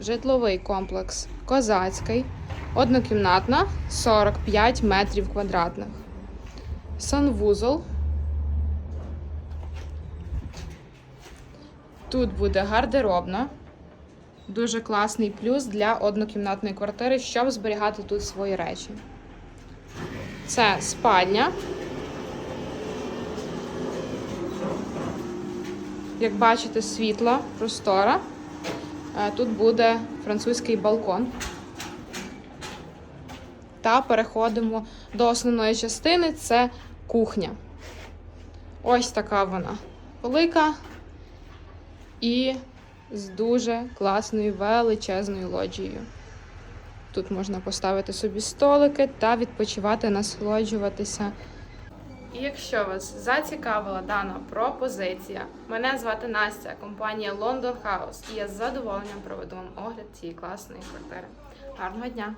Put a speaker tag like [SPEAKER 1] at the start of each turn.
[SPEAKER 1] Житловий комплекс Козацький. Однокімнатна 45 метрів квадратних. Санвузол. Тут буде гардеробна. Дуже класний плюс для однокімнатної квартири, щоб зберігати тут свої речі. Це спальня. Як бачите, світла, простора. Е, Тут буде французький балкон. Та переходимо до основної частини це кухня. Ось така вона велика і з дуже класною величезною лоджією. Тут можна поставити собі столики та відпочивати, насолоджуватися. І якщо вас зацікавила дана пропозиція, мене звати Настя, компанія London House, і я з задоволенням проведу вам огляд цієї класної квартири. Гарного дня!